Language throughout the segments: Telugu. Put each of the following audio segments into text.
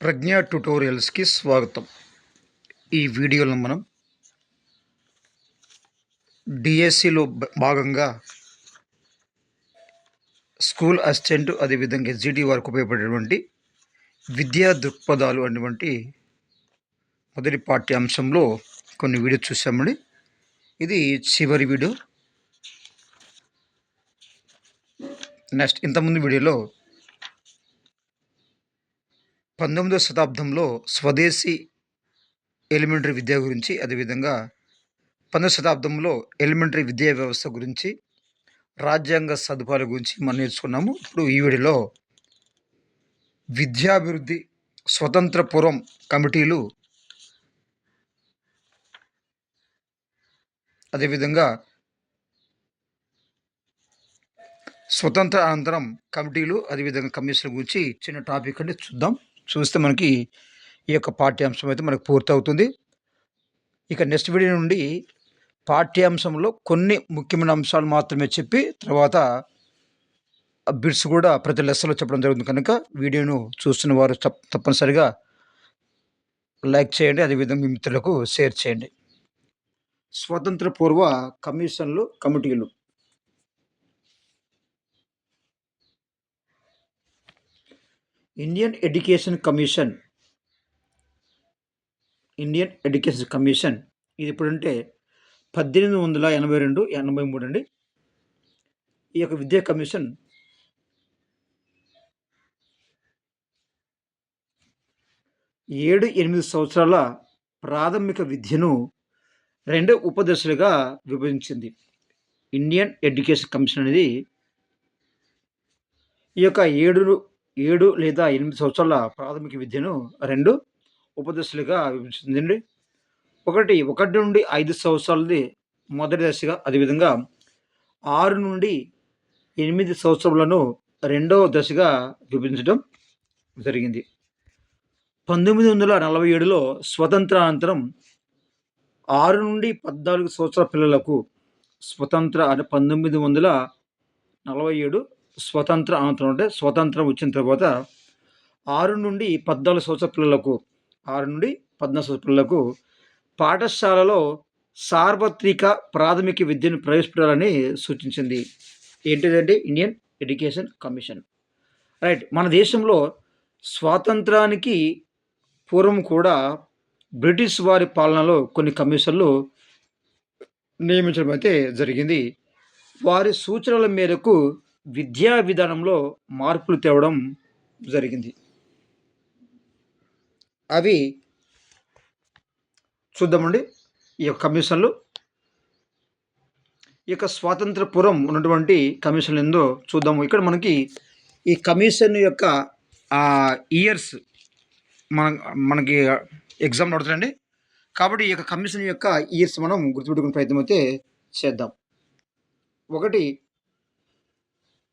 ప్రజ్ఞా ట్యుటోరియల్స్కి స్వాగతం. ఈ వీడియోలో మనం డిఎస్సిలో భాగంగా స్కూల్ అసిస్టెంట్ అదేవిధంగా ఎస్జిటి వరకు ఉపయోగపడేటువంటి విద్యా దృక్పథాలు అనేటువంటి మొదటి పాఠ్యాంశంలో కొన్ని వీడియో చూసామండి ఇది చివరి వీడియో. నెక్స్ట్ ఇంతకుముందు వీడియోలో పంతొమ్మిదవ శతాబ్దంలో స్వదేశీ ఎలిమెంటరీ విద్య గురించి అదేవిధంగా పంతొమ్మిదవ శతాబ్దంలో ఎలిమెంటరీ విద్యా వ్యవస్థ గురించి రాజ్యాంగ సదుపాయాల గురించి మనం నేర్చుకున్నాము. ఇప్పుడు ఈ వీడియోలో విద్యాభివృద్ధి స్వతంత్రపురం కమిటీలు అదేవిధంగా స్వతంత్ర అనంతరం కమిటీలు అదేవిధంగా కమిషన్ల గురించి చిన్న టాపిక్ అంటే చూద్దాం. చూస్తే మనకి ఈ యొక్క పాఠ్యాంశం అయితే మనకు పూర్తవుతుంది. ఇక నెక్స్ట్ వీడియో నుండి పాఠ్యాంశంలో కొన్ని ముఖ్యమైన అంశాలు మాత్రమే చెప్పి తర్వాత బిట్స్ కూడా ప్రతి లెస్సలో చెప్పడం జరుగుతుంది. కనుక వీడియోను చూస్తున్న వారు తప్- తప్పనిసరిగా లైక్ చేయండి. అదేవిధంగా మీ మిత్రులకు షేర్ చేయండి. స్వతంత్ర పూర్వ కమిషన్లు కమిటీలు. Indian education commission Indian education commission ఇది ఇప్పుడంటే పద్దెనిమిది వందల ఎనభై రెండు ఎనభై మూడు అండి. ఈ యొక్క విద్యా కమిషన్ ఏడు ఎనిమిది సంవత్సరాల ప్రాథమిక విద్యను రెండు ఉపదశలుగా విభజించింది. ఇండియన్ ఎడ్యుకేషన్ కమిషన్ అనేది ఈ యొక్క ఏడు ఏడు లేదా ఎనిమిది సంవత్సరాల ప్రాథమిక విద్యను రెండు ఉపదశలుగా విభజించిందండి. ఒకటి ఒకటి నుండి ఐదు సంవత్సరాలది మొదటి దశగా అదేవిధంగా ఆరు నుండి ఎనిమిది సంవత్సరాలను రెండవ దశగా విభజించడం జరిగింది. పంతొమ్మిది వందల నలభై ఏడులో స్వతంత్రానంతరం ఆరు నుండి పద్నాలుగు సంవత్సరాల పిల్లలకు స్వతంత్ర అంటే పంతొమ్మిది వందల నలభై ఏడు స్వతంత్ర అనంతరం అంటే స్వతంత్రం వచ్చిన తర్వాత ఆరు నుండి పద్నాలుగు సంవత్సరాల పిల్లలకు ఆరు నుండి పద్నాలుగు సంవత్సరాల పిల్లలకు పాఠశాలలో సార్వత్రిక ప్రాథమిక విద్యను ప్రవేశపెట్టాలని సూచించింది. ఏంటిదంటే ఇండియన్ ఎడ్యుకేషన్ కమిషన్. రైట్ మన దేశంలో స్వాతంత్రానికి పూర్వం కూడా బ్రిటిష్ వారి పాలనలో కొన్ని కమిషన్లు నియమించడం అయితే జరిగింది. వారి సూచనల మేరకు విద్యా విధానంలో మార్పులు తేవడం జరిగింది. అవి చూద్దామండి. ఈ యొక్క కమిషన్లు. ఈ యొక్క స్వాతంత్రపురం ఉన్నటువంటి కమిషన్లు ఏందో చూద్దాము. ఇక్కడ మనకి ఈ కమిషన్ యొక్క ఇయర్స్ మన మనకి ఎగ్జామ్ నడుతుందండి కాబట్టి ఈ యొక్క కమిషన్ యొక్క ఇయర్స్ మనం గుర్తుపెట్టుకునే ప్రయత్నం అయితే చేద్దాం. ఒకటి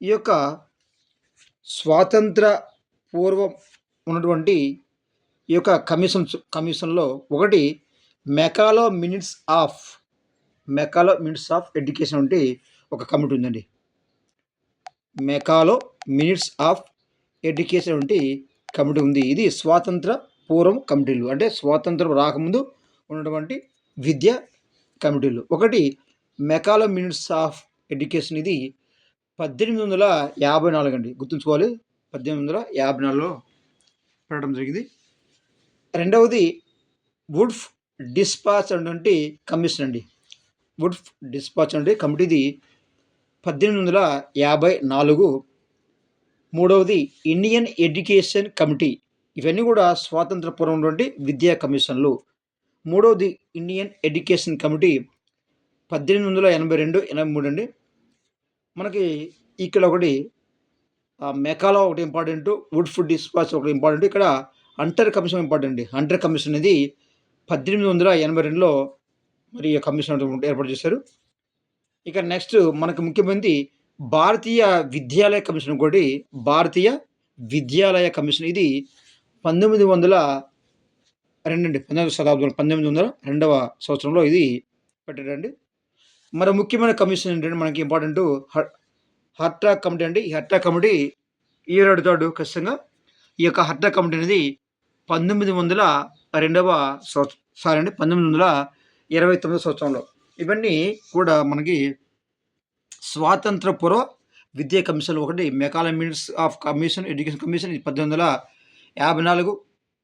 ఈ యొక్క స్వాతంత్ర పూర్వం ఉన్నటువంటి ఈ యొక్క కమిషన్ కమిషన్లో ఒకటి Macaulay minutes of Macaulay minutes of education అంటే ఒక కమిటీ ఉందండి. మెకాలో మినిట్స్ ఆఫ్ ఎడ్యుకేషన్ వంటి కమిటీ ఉంది. ఇది స్వాతంత్ర పూర్వం కమిటీలు అంటే స్వాతంత్రం రాకముందు ఉన్నటువంటి విద్య కమిటీలు. ఒకటి మెకాలో మినిట్స్ ఆఫ్ ఎడ్యుకేషన్ ఇది పద్దెనిమిది వందల యాభై నాలుగు అండి గుర్తుంచుకోవాలి. పద్దెనిమిది వందల యాభై నాలుగులో పెట్టడం జరిగింది. రెండవది వుడ్ఫ్ డిస్పాచ్ అటువంటి కమిషన్ అండి. వుడ్ఫ్ డిస్పాచ్ అంటే కమిటీది పద్దెనిమిది వందల యాభై నాలుగు. మూడవది ఇండియన్ ఎడ్యుకేషన్ కమిటీ. ఇవన్నీ కూడా స్వాతంత్ర పూర్వం విద్యా కమిషన్లు. మూడవది ఇండియన్ ఎడ్యుకేషన్ కమిటీ పద్దెనిమిది వందల ఎనభై రెండు ఎనభై మూడు అండి. మనకి ఇక్కడ ఒకటి మెకాలో ఒకటి ఇంపార్టెంట్ వుడ్ ఫుడ్ డిస్పాచ్ ఒకటి ఇంపార్టెంట్. ఇక్కడ Hunter commission important. Hunter commission అనేది పద్దెనిమిది వందల ఎనభై రెండులో మరి కమిషన్ ఏర్పాటు చేశారు. ఇక నెక్స్ట్ మనకు ముఖ్యమైనది భారతీయ విద్యాలయ కమిషన్ ఒకటి భారతీయ విద్యాలయ కమిషన్. ఇది పంతొమ్మిది వందల రెండండి పంతొమ్మిది శతాబ్దంలో పంతొమ్మిది వందల రెండవ సంవత్సరంలో ఇది పెట్టారండి. మరి ముఖ్యమైన కమిషన్ ఏంటంటే మనకి ఇంపార్టెంట్ హర్టా కమిటీ అండి. ఈ హర్టా కమిటీ ఈ అడుగుతాడు ఖచ్చితంగా ఈ యొక్క హర్టా కమిటీ అనేది పంతొమ్మిది వందల రెండవ సంవత్సరం సారీ అండి పంతొమ్మిది వందల ఇరవై తొమ్మిది సంవత్సరంలో. ఇవన్నీ కూడా మనకి స్వాతంత్ర పూర్వ విద్యా కమిషన్ ఒకటి Macaulay minutes of commission education commission ఇది పద్దెనిమిది వందల యాభై నాలుగు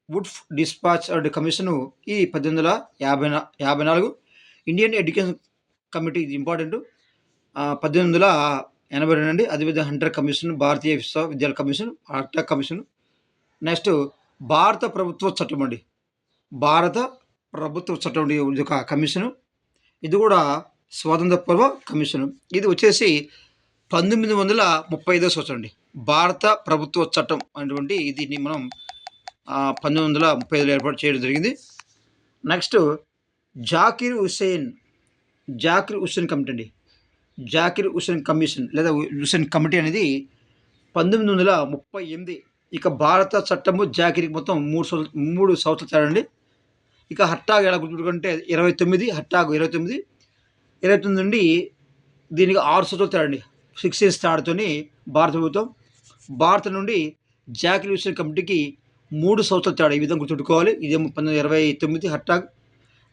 వుడ్ డిస్పాచ్ కమిషను ఈ పద్దెనిమిది వందల యాభై యాభై నాలుగు ఇండియన్ ఎడ్యుకేషన్ కమిటీ ఇది ఇంపార్టెంట్. పద్దెనిమిది వందల ఎనభై రెండు అండి. అదేవిధంగా హంటర్ కమిషన్ భారతీయ విశ్వవిద్యాలయ కమిషన్ హంటర్ కమిషన్. నెక్స్ట్ భారత ప్రభుత్వ చట్టం అండి. భారత ప్రభుత్వ చట్టం అండి. ఇది ఒక కమిషను. ఇది కూడా స్వాతంత్ర పూర్వ కమిషను. ఇది వచ్చేసి పంతొమ్మిది వందల ముప్పై ఐదో సంవత్సరం అండి. భారత ప్రభుత్వ చట్టం అనేటువంటి దీన్ని మనం పంతొమ్మిది వందల ముప్పై ఐదులో ఏర్పాటు చేయడం జరిగింది. నెక్స్ట్ జాకిర్ హుసేన్ జాకిర్ హుసేన్ కమిటీ అండి. జాకిర్ హుసేన్ కమిషన్ లేదా హుసేన్ కమిటీ అనేది పంతొమ్మిది వందల ముప్పై ఎనిమిది ఇక భారత చట్టము జాకిరికి మొత్తం మూడు మూడు సంవత్సరాలు తేడండి ఇక హట్టాగ్ ఎలా గుర్తుపెట్టుకుంటే ఇరవై తొమ్మిది హట్టాగ్ ఇరవై తొమ్మిది. ఇరవై తొమ్మిది నుండి దీనికి ఆరు సంవత్సరాలు తేడండి సిక్స్ ఇయర్స్ తేడాతోని భారత ప్రభుత్వం భారత నుండి జాకిర్ హుసేన్ కమిటీకి మూడు సంవత్సరాలు తేడా ఈ విధంగా గుర్తుపెట్టుకోవాలి ఇదేమో పంతొమ్మిది ఇరవై తొమ్మిది హట్టాగ్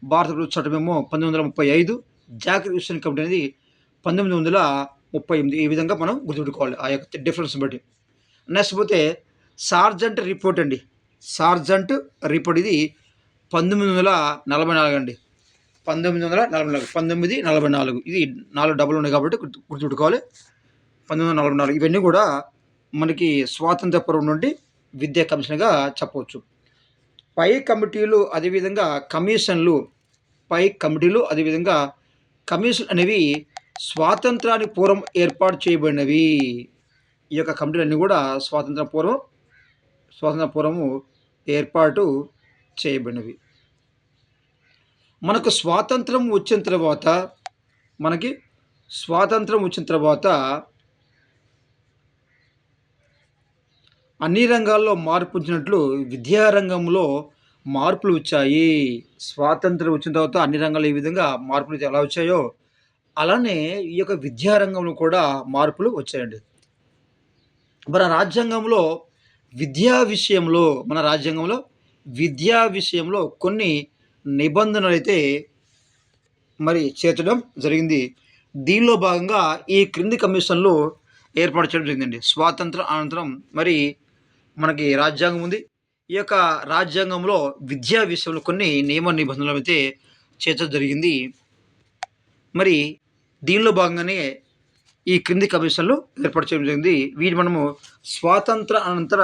భారత ప్రభుత్వ చట్టమేమో పంతొమ్మిది వందల ముప్పై ఐదు. జాకిర్ హుసేన్ కమిటీ అనేది పంతొమ్మిది వందల ముప్పై ఎనిమిది ఈ విధంగా మనం గుర్తుపెట్టుకోవాలి ఆ యొక్క డిఫరెన్స్ బట్టి. నెక్స్ట్ పోతే సార్జెంట్ రిపోర్ట్ అండి. సార్జెంట్ రిపోర్ట్ ఇది పంతొమ్మిది వందల నలభై నాలుగు అండి. పంతొమ్మిది వందల నలభై నాలుగు పంతొమ్మిది నలభై నాలుగు. ఇది నాలుగు డబ్బులు ఉన్నాయి కాబట్టి గుర్తు గుర్తుపెట్టుకోవాలి. పంతొమ్మిది వందల నలభై నాలుగు. ఇవన్నీ కూడా మనకి స్వాతంత్ర పూర్వం నుండి విద్యా కమిషన్గా చెప్పవచ్చు. పై కమిటీలు అదేవిధంగా కమిషన్లు పై కమిటీలు అదేవిధంగా కమిషన్ అనేవి స్వాతంత్రానికి పూర్వం ఏర్పాటు చేయబడినవి. ఈ యొక్క కమిటీలన్నీ కూడా స్వాతంత్ర పూర్వం స్వాతంత్ర పూర్వము ఏర్పాటు చేయబడినవి. మనకు స్వాతంత్రం వచ్చిన తర్వాత మనకి స్వాతంత్రం వచ్చిన తర్వాత అన్ని రంగాల్లో మార్పు వచ్చినట్లు విద్యారంగంలో మార్పులు వచ్చాయి. స్వాతంత్రం వచ్చిన తర్వాత అన్ని రంగాలు ఈ విధంగా మార్పులు అయితే ఎలా వచ్చాయో అలానే ఈ యొక్క విద్యారంగంలో కూడా మార్పులు వచ్చాయండి. మన రాజ్యాంగంలో విద్యా విషయంలో మన రాజ్యాంగంలో విద్యా విషయంలో కొన్ని నిబంధనలు అయితే మరి చేర్చడం జరిగింది. దీనిలో భాగంగా ఈ క్రింది కమిషన్లు ఏర్పాటు చేయడం జరిగిందండి. స్వాతంత్ర అనంతరం మరి మనకి రాజ్యాంగం ఉంది. ఈ యొక్క రాజ్యాంగంలో విద్యా విషయంలో కొన్ని నియమ నిబంధనలు అయితే చేర్చడం జరిగింది. మరి దీనిలో భాగంగానే ఈ క్రింది కమిషన్లు ఏర్పాటు చేయడం జరిగింది. వీటి మనము స్వాతంత్ర అనంతర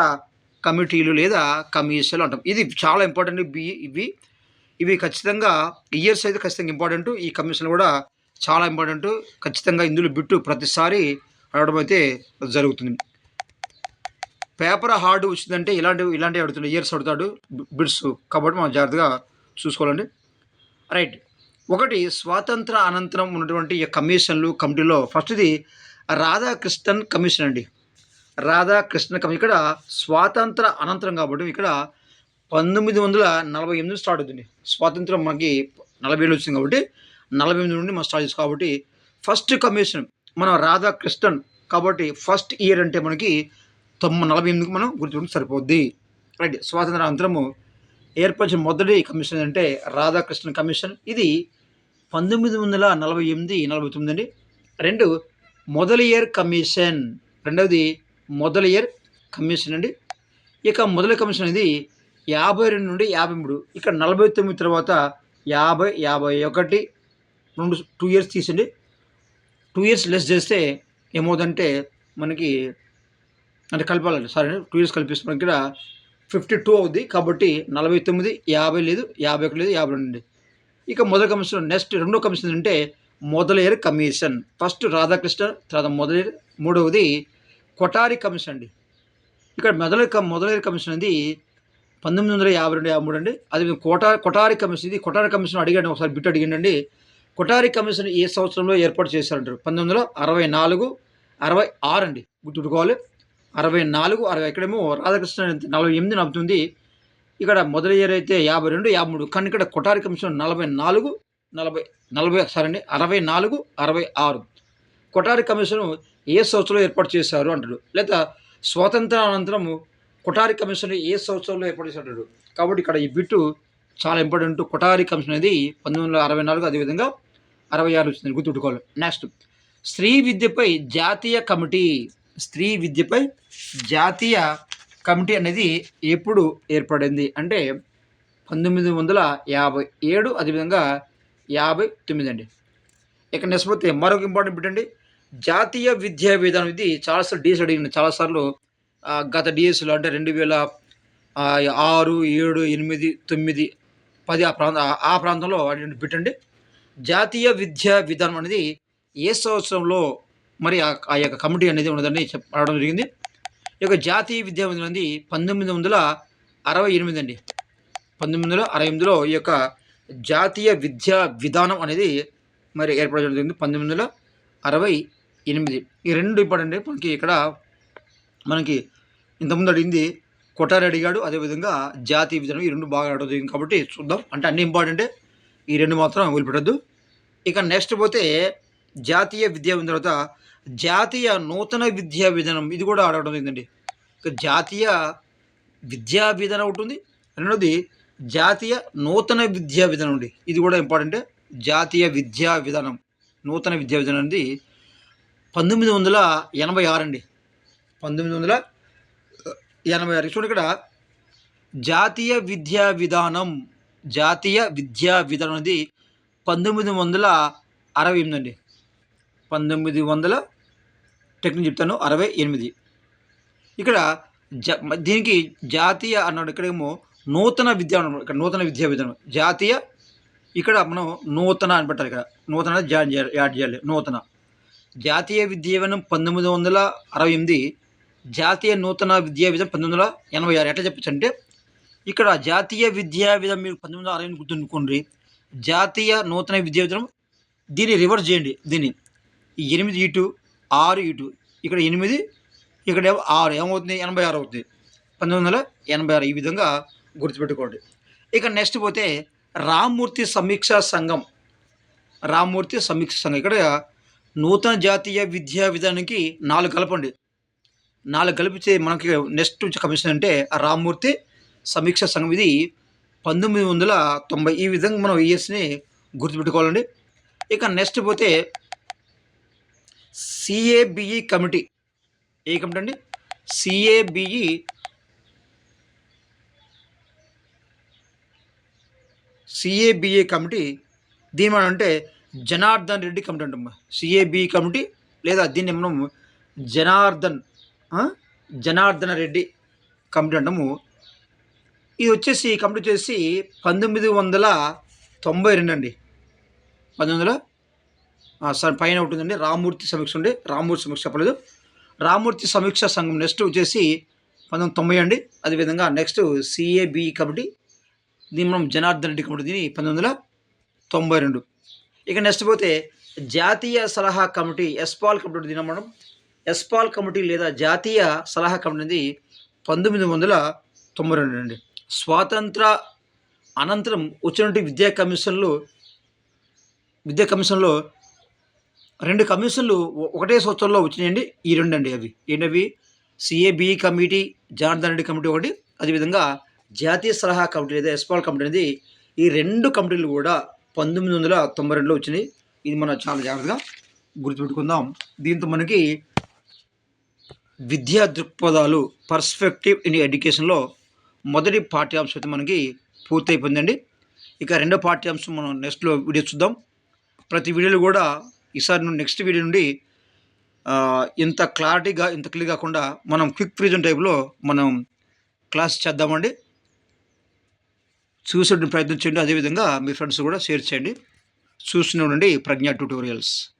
కమిటీలు లేదా కమిషన్లు అంటాం. ఇది చాలా ఇంపార్టెంట్ ఇవి ఇవి. ఇవి ఖచ్చితంగా ఇయర్స్ అయితే ఖచ్చితంగా ఇంపార్టెంట్ ఈ కమిషన్ కూడా చాలా ఇంపార్టెంట్ ఖచ్చితంగా ఇందులో బిట్టు ప్రతిసారి అడగడం అయితే జరుగుతుంది. పేపర్ హార్డ్ వచ్చిందంటే ఇలాంటివి ఇలాంటివి అడుగుతుంది ఇయర్స్ అడుగుతాడు. బిడ్స్ కాబట్టి మనం జాగ్రత్తగా చూసుకోవాలండి. రైట్. ఒకటి స్వాతంత్ర అనంతరం ఉన్నటువంటి కమిషన్లు కమిటీలో ఫస్ట్ది రాధాకృష్ణన్ కమిషన్ అండి. రాధాకృష్ణ కమిషన్. ఇక్కడ స్వాతంత్ర అనంతరం కాబట్టి ఇక్కడ పంతొమ్మిది వందల నలభై ఎనిమిది స్టార్ట్ అవుతుంది. స్వాతంత్రం మనకి నలభై ఏళ్ళు వచ్చింది కాబట్టి నలభై ఎనిమిది నుండి మనం స్టార్ట్ చేస్తాం కాబట్టి ఫస్ట్ కమిషన్ మన రాధాకృష్ణన్ కాబట్టి ఫస్ట్ ఇయర్ అంటే మనకి తొమ్మిది నలభై ఎనిమిదికి మనం గుర్తుంటే సరిపోద్ది. రైట్ స్వాతంత్ర అనంతరము ఏర్పరిచిన మొదటి కమిషన్ అంటే రాధాకృష్ణ కమిషన్. ఇది పంతొమ్మిది వందల నలభై ఎనిమిది నలభై తొమ్మిది అండి. రెండు మొదటి ఇయర్ కమిషన్. రెండవది మొదటి ఇయర్ కమిషన్ అండి. ఇక మొదల కమిషన్ అనేది యాభై రెండు నుండి యాభై మూడు. ఇక్కడ నలభై తొమ్మిది తర్వాత యాభై యాభై ఒకటి రెండు టూ ఇయర్స్ తీసండి టూ ఇయర్స్ లెస్ చేస్తే ఏమవుతుందంటే మనకి అంటే కలపాలండి. సరే టూ ఇయర్స్ కల్పిస్తున్నాం ఇక్కడ ఫిఫ్టీ టూ అవుద్ది. కాబట్టి నలభై తొమ్మిది యాభై లేదు యాభై ఒకటి లేదు యాభై రెండు అండి. ఇక మొదటి కమిషన్ నెక్స్ట్ రెండో కమిషన్ అంటే మొదలయ్యారు కమిషన్. ఫస్ట్ రాధాకృష్ణ తర్వాత మొదలయ్యారు మూడవది కొటారి కమిషన్ అండి. ఇక్కడ మొదలై మొదలయ్యారు కమిషన్ అనేది పంతొమ్మిది వందల యాభై రెండు యాభై మూడు అండి. అది కోటా కొటారి కమిషన్ ఇది కొటారి కమిషన్ అడిగాడు ఒకసారి బిట్ అడిగిండండి. కొటారి కమిషన్ ఏ సంవత్సరంలో ఏర్పాటు చేశారంటారు? పంతొమ్మిది వందల అరవై నాలుగు అరవై ఆరు అండి. గుర్తుపెట్టుకోవాలి. అరవై నాలుగు అరవై ఇక్కడేమో రాధాకృష్ణ నలభై ఎనిమిది నవ్వుతుంది ఇక్కడ మొదటి ఇయర్ అయితే యాభై రెండు యాభై మూడు. కానీ ఇక్కడ కొటారి కమిషన్ నలభై నాలుగు నలభై నలభై సారీ అండి అరవై నాలుగు అరవై ఆరు. కొటారి కమిషన్ ఏ సంవత్సరంలో ఏర్పాటు చేశారు అంటాడు. లేదా స్వాతంత్ర అనంతరం కొటారి కమిషన్ ఏ సంవత్సరంలో ఏర్పాటు చేశాడు కాబట్టి ఇక్కడ ఈ బిట్టు చాలా ఇంపార్టెంట్. కొటారి కమిషన్ అనేది పంతొమ్మిది వందల అరవై నాలుగు అదేవిధంగా అరవై ఆరు వచ్చింది. గుర్తుపెట్టుకోవాలి. నెక్స్ట్. స్త్రీ విద్యపై జాతీయ కమిటీ స్త్రీ విద్యపై జాతీయ కమిటీ అనేది ఎప్పుడు ఏర్పడింది అంటే పంతొమ్మిది వందల యాభై ఏడు అదేవిధంగా యాభై తొమ్మిది అండి. ఇక నిష్పత్తి మరొక ఇంపార్టెంట్ పెట్టండి జాతీయ విద్యా విధానం ఇది చాలాసార్లు డిఎస్ అడిగింది చాలాసార్లు గత డిఎస్లో అంటే రెండు వేల ఆరు ఏడు ఎనిమిది తొమ్మిది పది ఆ ప్రాంత ఆ- ప్రాంతంలో పెట్టండి జాతీయ విద్యా విధానం అనేది ఏ సంవత్సరంలో మరి ఆ ఆ యొక్క కమిటీ అనేది ఉన్నదని చెప్పడం జరిగింది. ఈ యొక్క జాతీయ విద్యా మందిరం అనేది పంతొమ్మిది వందల అరవై ఎనిమిది అండి. పంతొమ్మిది వందల అరవై ఎనిమిదిలో ఈ యొక్క జాతీయ విద్యా విధానం అనేది మరి ఏర్పడడం జరిగింది పంతొమ్మిది వందల అరవై ఎనిమిది. ఈ రెండు ఇంపార్టెంట్ మనకి ఇక్కడ మనకి ఇంతకుముందు అడిగింది కొటారి అడిగాడు అదేవిధంగా జాతీయ విధానం ఈ రెండు బాగా అడగదు జరిగింది కాబట్టి చూద్దాం. అంటే అన్ని ఇంపార్టెంటే ఈ రెండు మాత్రం వదిలిపెట్టద్దు. ఇక నెక్స్ట్ పోతే జాతీయ విద్యా విధానం తర్వాత జాతీయ నూతన విద్యా విధానం. ఇది కూడా అడగడం ఏంటండి? జాతీయ విద్యా విధానం ఉంటుంది రెండోది జాతీయ నూతన విద్యా విధానం ఉంది. ఇది కూడా ఇంపార్టెంట్. జాతీయ విద్యా విధానం. నూతన విద్యా విధానం అనేది పంతొమ్మిది వందల ఎనభై ఆరు అండి. పంతొమ్మిది వందల ఎనభై ఆరు. చూడండి ఇక్కడ. జాతీయ విద్యా విధానం. జాతీయ విద్యా విధానం అనేది పంతొమ్మిది వందల అరవై ఎనిమిది అండి. పంతొమ్మిది వందల టెక్నిక్ చెప్తాను. అరవై ఎనిమిది. ఇక్కడ జ దీనికి జాతీయ అన్నాడు. ఇక్కడేమో నూతన విద్యా ఇక్కడ నూతన విద్యా విధానం. జాతీయ ఇక్కడ మనం నూతన అని పెట్టాలి ఇక్కడ. నూతన జాయిన్ చేయాలి యాడ్ చేయాలి. నూతన. జాతీయ విద్యా విధానం పంతొమ్మిది వందల అరవై ఎనిమిది. జాతీయ నూతన విద్యా విధానం పంతొమ్మిది వందల ఎనభై ఆరు. ఎట్లా చెప్పచ్చు అంటే ఇక్కడ జాతీయ విద్యా విధానం మీరు పంతొమ్మిది వందల అరవై ఎనిమిది గుర్తుంచుకోండి. జాతీయ నూతన విద్యా విధానం దీన్ని రివర్స్ చేయండి. దీన్ని. ఎనిమిది ఇటు ఆరు ఇటు. ఇక్కడ ఎనిమిది ఇక్కడ ఆరు. ఏమవుతుంది? ఎనభై ఆరు అవుతుంది. పంతొమ్మిది వందల ఎనభై ఆరు. ఈ విధంగా గుర్తుపెట్టుకోండి. ఇక నెక్స్ట్ పోతే రామ్మూర్తి సమీక్షా సంఘం. రామ్మూర్తి సమీక్ష సంఘం. ఇక్కడ నూతన జాతీయ విద్యా విధానానికి నాలుగు కలపండి. నాలుగు కలిపితే మనకి నెక్స్ట్ కమిషన్ అంటే రామ్మూర్తి సమీక్ష సంఘం. ఇది పంతొమ్మిది వందల తొంభై. ఈ విధంగా మనం ఇయర్స్ని గుర్తుపెట్టుకోవాలండి. ఇక నెక్స్ట్ పోతే సిఏబిఈ కమిటీ. ఏ కమిటీ అండి? CABE CABA committee. దీని అంటే జనార్దన్ రెడ్డి కమిటీ అంటమ్మా. సిఏబిఈ కమిటీ లేదా దీన్ని మనం జనార్దన్ జనార్దన రెడ్డి కమిటీ అంటాము. ఇది వచ్చేసి ఈ కమిటీ వచ్చేసి పంతొమ్మిది వందల తొంభై రెండు అండి. పంతొమ్మిది వందల పైన ఉంటుందండి. రామూర్తి సమీక్ష ఉండే రామూర్తి సమీక్ష చెప్పలేదు. రామూర్తి సమీక్ష సంఘం నెక్స్ట్ వచ్చేసి పంతొమ్మిది తొంభై అండి. అదేవిధంగా నెక్స్ట్ సిఏబి కమిటీ దీని మనం జనార్దన్ రెడ్డి కమిటీ దీని పంతొమ్మిది వందల తొంభై రెండు. ఇక నెక్స్ట్ పోతే జాతీయ సలహా కమిటీ ఎస్పాల్ కమిటీ దీని మనం ఎస్పాల్ కమిటీ లేదా జాతీయ సలహా కమిటీ అనేది పంతొమ్మిది వందల తొంభై రెండు అండి. స్వాతంత్ర అనంతరం వచ్చినటువంటి విద్యా కమిషన్లు విద్యా కమిషన్లో రెండు కమిషన్లు ఒకటే సంవత్సరంలో వచ్చినాయండి. ఈ రెండు అండి అవి. ఏంటవి? CAB committee Janardhan Reddy committee ఒకటి. అదేవిధంగా జాతీయ సలహా కమిటీ లేదా ఎస్పాల్ కమిటీ అనేది ఈ రెండు కమిటీలు కూడా పంతొమ్మిది వందల తొంభై రెండులో వచ్చినాయి. ఇది మనం చాలా జాగ్రత్తగా గుర్తుపెట్టుకుందాం. దీంతో మనకి విద్యా దృక్పథాలు పర్స్పెక్టివ్ ఇన్ ఎడ్యుకేషన్లో మొదటి పాఠ్యాంశం అయితే మనకి పూర్తయిపోయిందండి. ఇక రెండో పాఠ్యాంశం మనం నెక్స్ట్లో వీడియో చూద్దాం. ప్రతి వీడియోలో కూడా ఈసారి నుండి నెక్స్ట్ వీడియో నుండి ఇంత క్లారిటీగా ఇంత క్లియర్ కాకుండా మనం క్విక్ ఫ్రీజన్ టైప్లో మనం క్లాస్ చేద్దామండి. చూసే ప్రయత్నం చేయండి. అదేవిధంగా మీ ఫ్రెండ్స్ కూడా షేర్ చేయండి. చూస్తూనే ఉండండి ప్రజ్ఞా ట్యూటోరియల్స్.